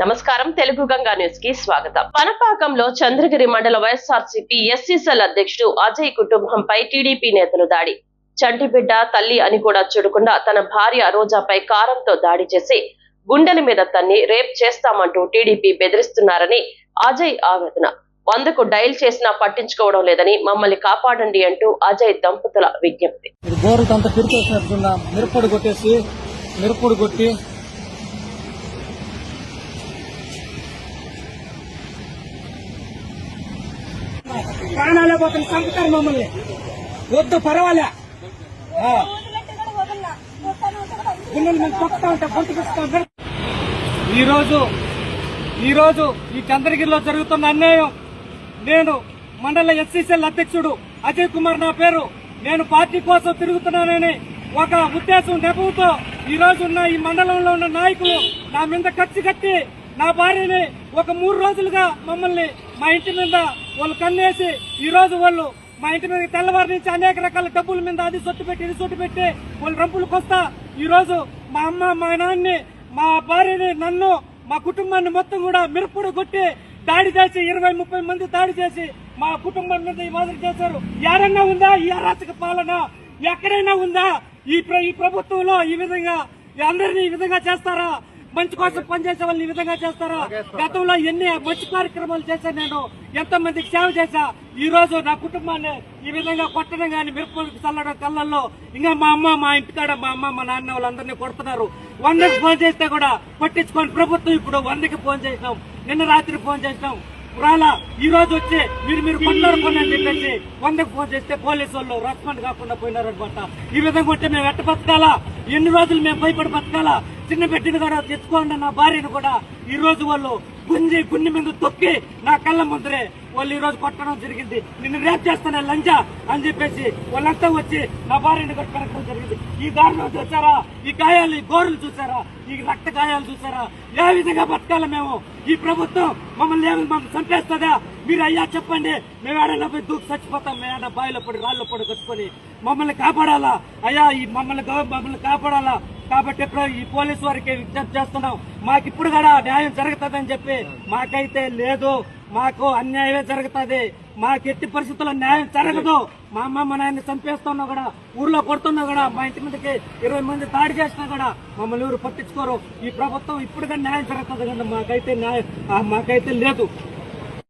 నమస్కారం. తెలుగు గంగా న్యూస్కి స్వాగతం. పనపాకంలో చంద్రగిరి మండల వైఎస్ఆర్సీపీ ఎస్సీసెల్ అధ్యక్షుడు అజయ్ కుటుంబంపై టీడీపీ నేతలు దాడి. చంటిబిడ్డ తల్లి అని కూడా చూడకుండా తన భార్య రోజాపై కారంతో దాడి చేసి గుండెల మీద తన్ని రేప్ చేస్తామంటూ టీడీపీ బెదిరిస్తున్నారని అజయ్ ఆవేదన. వందకు డైల్ చేసినా పట్టించుకోవడం లేదని మమ్మల్ని కాపాడండి అంటూ అజయ్ దంపతుల విజ్ఞప్తి. మిరపొడి కొట్టేసి మిరపొడి కొట్టి ప్రాణాలే పోతుంది చంపుతారు మమ్మల్ని. వద్దు పర్వాలే. ఆ, గుండెలు మేము తొక్కుతా ఉంటాం ఈ ఈ చంద్రగిరిలో జరుగుతున్న అన్యాయం. నేను మండల ఎస్సీసీఎల్ అధ్యక్షుడు అజయ్ కుమార్ నా పేరు. నేను పార్టీ కోసం తిరుగుతున్నానని ఒక ఉద్దేశం నెపవుతో ఈ రోజు ఉన్న ఈ మండలంలో ఉన్న నాయకులు నా మీద ఖర్చు కట్టి నా భార్యని ఒక మూడు రోజులుగా మమ్మల్ని మా ఇంటి మీద వాళ్ళు కన్నేసి ఈ రోజు వాళ్ళు మా ఇంటి మీద తెల్లవారి నుంచి అనేక రకాల డబ్బుల మీద అది సొట్టు పెట్టి ఇది సొట్టు పెట్టి వాళ్ళు రంపులకు వస్తా. ఈ రోజు మా అమ్మ మా నాన్నని మా భార్యని నన్ను మా కుటుంబాన్ని మొత్తం కూడా మిరపుడు కొట్టి దాడి చేసి ఇరవై ముప్పై మంది దాడి చేసి మా కుటుంబం మీద ఈ మాదిరి చేశారు. ఎవరన్నా ఉందా? ఈ అరాచక పాలన ఎక్కడైనా ఉందా? ఈ ఈ ప్రభుత్వంలో ఈ విధంగా అందరినీ ఈ విధంగా చేస్తారా? మంచి కోసం పనిచేసే వాళ్ళు ఈ విధంగా చేస్తారా. గతంలో ఎన్ని మంచి కార్యక్రమాలు చేశాను నేను ఎంతో మందికి సేవ చేశా. ఈ రోజు నా కుటుంబాన్ని ఈ విధంగా కొట్టడం కానీ మిరపకు చల్లడం కళ్ళల్లో ఇంకా మా అమ్మ మా ఇంటికాడ మా అమ్మ మా నాన్న వాళ్ళందరినీ కొడుతున్నారు. వందకి ఫోన్ చేస్తే కూడా పట్టించుకొని ప్రభుత్వం ఇప్పుడు వందకి ఫోన్ చేసినాం. నిన్న రాత్రి ఫోన్ చేసినాం. రాలా ఈ రోజు వచ్చి మీరు మీరు కొన్నారు కొన్ని చెప్పేసి వందకు ఫోన్ చేస్తే పోలీసు వాళ్ళు రెస్పాండ్ కాకుండా పోయినారు అనమాట ఈ విధంగా ఉంటే మేము ఎట్ట బతకాలా? ఎన్ని రోజులు మేము భయపడి బతకాలా? చిన్న పెట్టిన కూడా తెచ్చుకోండి నా భార్యను కూడా ఈ రోజు వాళ్ళు గుంజి గుండె మీద తొక్కి నా కళ్ళ ముందరే వాళ్ళు ఈ రోజు కొట్టడం జరిగింది. నిన్ను రేప్ చేస్తానే లంజా అని చెప్పేసి వాళ్ళంతా వచ్చి నా భార్యని కొట్టడం జరిగింది. ఈ దారుణం చూసారా? ఈ గాయాలు ఈ గోరులు చూసారా? ఈ రక్త గాయాలు చూసారా? ఏ విధంగా బతకాలి మేము? ఈ ప్రభుత్వం మమ్మల్ని ఏమి మమ్మల్ని చంపేస్తుందా? మీరు అయ్యా చెప్పండి. మేము ఏడన్నా పోయి దూకు చచ్చిపోతాం. మేము బాయిలో పడి రాళ్ళు పడి కట్టుకొని మమ్మల్ని కాపాడాలా? అయ్యా ఈ మమ్మల్ని మమ్మల్ని కాపాడాలా? కాబట్టి ఈ పోలీసు వారికి విజ్ఞప్తి చేస్తున్నాం. మాకు ఇప్పుడు కూడా న్యాయం జరుగుతుందని చెప్పి మాకైతే లేదు మాకు అన్యాయమే జరుగుతుంది మాకు ఎట్టి పరిస్థితుల్లో న్యాయం జరగదు. మా అమ్మ మా నాయన్ని చంపేస్తున్నా కూడా ఊర్లో కొడుతున్నా కూడా మా ఇంటి మీదకి ఇరవై మంది దాడి చేసినా కూడా మమ్మల్ని ఎవరు పట్టించుకోరు. ఈ ప్రభుత్వం ఇప్పుడుగా న్యాయం జరుగుతుంది కదా మాకైతే న్యాయం మాకైతే లేదు.